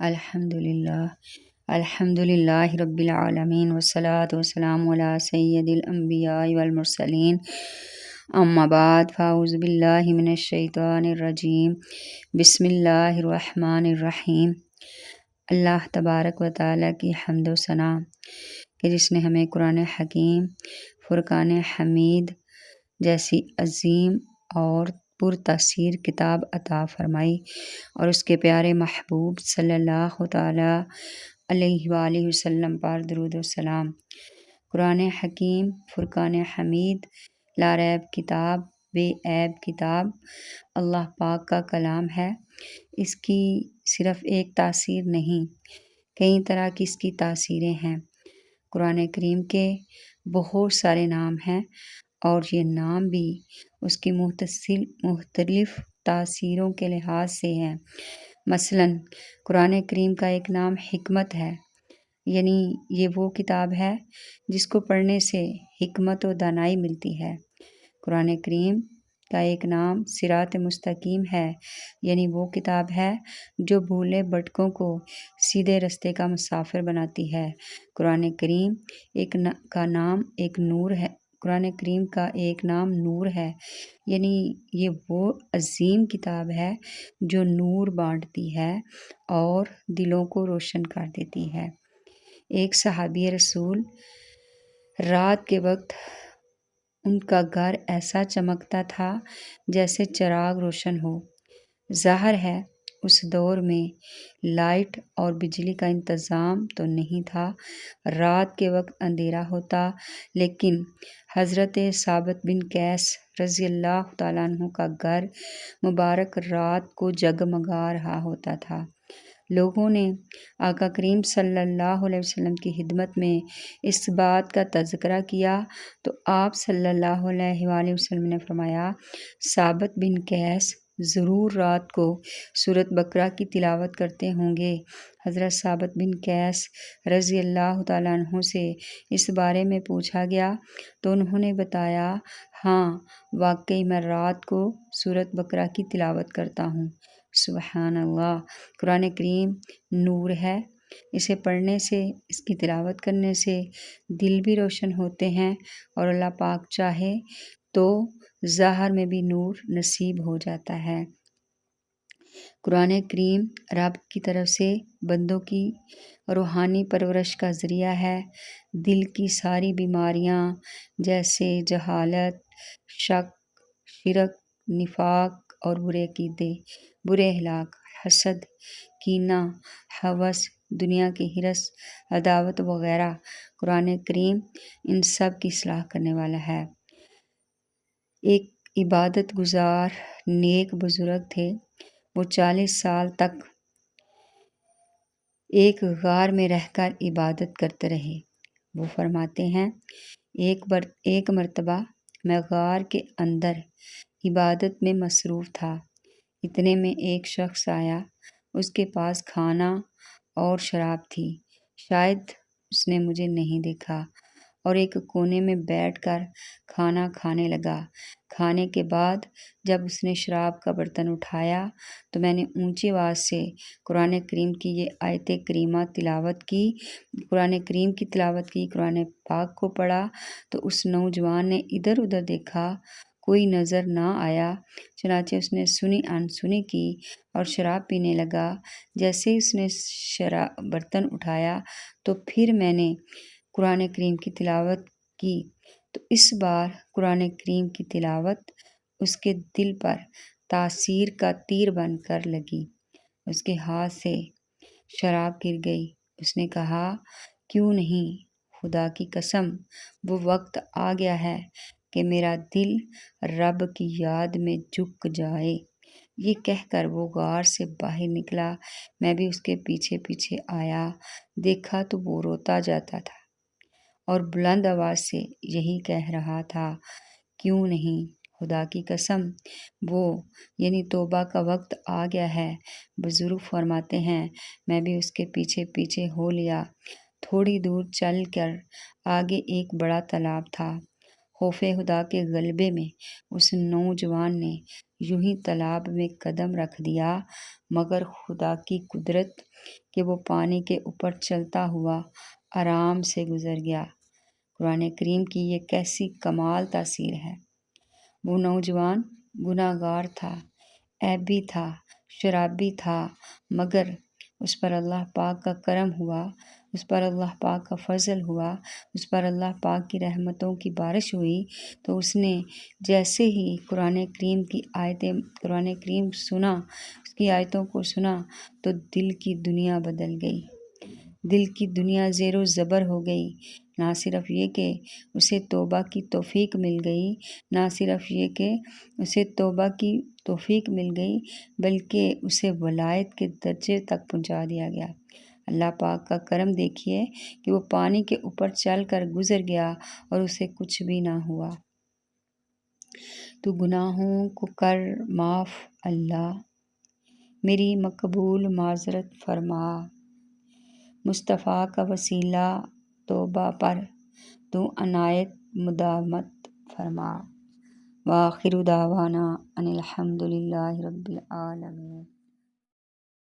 الحمد للہ الحمد للہ رب العالمین وسلاۃ وسلام علیہ سید الانبیاء والمرسلین اما بعد فاعوذ باللہ من الشیطان الرجیم بسم اللہ الرحمن الرحیم اللہ تبارک و تعالیٰ کی حمد و ثناء کہ جس نے ہمیں قرآن حکیم فرقان حمید جیسی عظیم اور پر تاثیر کتاب عطا فرمائی اور اس کے پیارے محبوب صلی اللہ تعالیٰ علیہ وآلہ وسلم پر درود السلام قرآن حکیم، فرقان حمید لاریب کتاب، بے عیب کتاب، اللہ پاک کا کلام ہے۔ اس کی صرف ایک تاثیر نہیں، کئی طرح کی اس کی تاثیریں ہیں۔ قرآن کریم کے بہت سارے نام ہیں۔ اور یہ نام بھی اس کی متصل مختلف تاثیروں کے لحاظ سے ہیں مثلا، قرآن کریم کا ایک نام حکمت ہے۔ یعنی یہ وہ کتاب ہے جس کو پڑھنے سے حکمت و دانائی ملتی ہے۔ قرآن کریم کا ایک نام سرات مستقیم ہے۔ یعنی وہ کتاب ہے جو بھولے بٹکوں کو سیدھے رستے کا مسافر بناتی ہے۔ قرآن کریم ایک کا نام ایک نور ہے قرآن کریم کا ایک نام نور ہے۔ یعنی یہ وہ عظیم کتاب ہے جو نور بانٹتی ہے اور دلوں کو روشن کر دیتی ہے۔ ایک صحابی رسول رات کے وقت ان کا گھر ایسا چمکتا تھا جیسے چراغ روشن ہو۔ ظاہر ہے اس دور میں لائٹ اور بجلی کا انتظام تو نہیں تھا۔ رات کے وقت اندھیرا ہوتا، لیکن حضرت ثابت بن کیس رضی اللہ تعالیٰ عنہ کا گھر مبارک رات کو جگمگا رہا ہوتا تھا۔ لوگوں نے آقا کریم صلی اللہ علیہ وسلم کی خدمت میں اس بات کا تذکرہ کیا۔ تو آپ صلی اللہ علیہ وآلہ وسلم نے فرمایا، ثابت بن کیس ضرور رات کو صورت بکرا کی تلاوت کرتے ہوں گے۔ حضرت ثابت بن کیس رضی اللہ تعالیٰ عنہ سے اس بارے میں پوچھا گیا تو انہوں نے بتایا ہاں واقعی میں رات کو صورت بکرا کی تلاوت کرتا ہوں۔ سبحان اللہ، قرآن کریم نور ہے۔ اسے پڑھنے سے، اس کی تلاوت کرنے سے دل بھی روشن ہوتے ہیں اور اللہ پاک چاہے تو ظاہر میں بھی نور نصیب ہو جاتا ہے۔ قرآن کریم رب کی طرف سے بندوں کی روحانی پرورش کا ذریعہ ہے۔ دل کی ساری بیماریاں جیسے جہالت، شک، شرک، نفاق اور برے عقیدے، برے ہلاک حسد، کینہ، حوث، دنیا کی حرس عداوت وغیرہ قرآن کریم ان سب کی اصلاح کرنے والا ہے۔ ایک عبادت گزار نیک بزرگ تھے۔ وہ چالیس سال تک ایک غار میں رہ کر عبادت کرتے رہے۔ وہ فرماتے ہیں، ایک بر، ایک مرتبہ میں غار کے اندر عبادت میں مصروف تھا۔ اتنے میں ایک شخص آیا۔ اس کے پاس کھانا اور شراب تھی۔ شاید اس نے مجھے نہیں دیکھا۔ اور ایک کونے میں بیٹھ کر کھانا کھانے لگا۔ کھانے کے بعد جب اس نے شراب کا برتن اٹھایا تو میں نے اونچی آواز سے قرآن کریم کی یہ آیت کریمہ تلاوت کی، قرآن کریم کی تلاوت کی، قرآن پاک کو پڑھا تو اس نوجوان نے ادھر ادھر دیکھا، کوئی نظر نہ آیا۔ چنانچہ اس نے سنی ان سنی کی اور شراب پینے لگا۔ جیسے اس نے شراب برتن اٹھایا تو پھر میں نے قرآن کریم کی تلاوت کی۔ تو اس بار قرآن کریم کی تلاوت اس کے دل پر تاثیر کا تیر بن کر لگی۔ اس کے ہاتھ سے شراب گر گئی۔ اس نے کہا، کیوں نہیں؟ خدا کی قسم، وہ وقت آ گیا ہے کہ میرا دل رب کی یاد میں جھک جائے یہ کہہ کر وہ غار سے باہر نکلا۔ میں بھی اس کے پیچھے پیچھے آیا۔ دیکھا تو وہ روتا جاتا تھا۔ اور بلند آواز سے یہی کہہ رہا تھا، کیوں نہیں؟ خدا کی قسم۔ وہ یعنی توبہ کا وقت آ گیا ہے۔ بزرگ فرماتے ہیں، میں بھی اس کے پیچھے پیچھے ہو لیا۔ تھوڑی دور چل کر آگے ایک بڑا تالاب تھا۔ خوف خدا کے غلبے میں اس نوجوان نے یوں ہی تالاب میں قدم رکھ دیا، مگر خدا کی قدرت کہ وہ پانی کے اوپر چلتا ہوا آرام سے گزر گیا۔ قرآن کریم کی یہ کیسی کمال تاثیر ہے۔ وہ نوجوان گناہ گار تھا ایبی تھا، شرابی تھا، مگر اس پر اللہ پاک کا کرم ہوا، اس پر اللہ پاک کا فضل ہوا، اس پر اللہ پاک کی رحمتوں کی بارش ہوئی۔ تو اس نے جیسے ہی قرآن کریم کی آیتیں، قرآن کریم سنا، اس کی آیتوں کو سنا، تو دل کی دنیا بدل گئی۔ دل کی دنیا زیر و زبر ہو گئی۔ نہ صرف یہ کہ اسے توبہ کی توفیق مل گئی، نہ صرف یہ کہ اسے توبہ کی توفیق مل گئی، بلکہ اسے ولایت کے درجے تک پہنچا دیا گیا۔ اللہ پاک کا کرم دیکھیے کہ وہ پانی کے اوپر چل کر گزر گیا اور اسے کچھ بھی نہ ہوا۔ تو گناہوں کو کر معاف اللہ، میری مقبول معذرت فرما۔ مصطفیٰ کا وسیلہ توبہ پر تو عنایت مدامت فرما۔ واخر دعوانا ان الحمد للہ رب العالمین۔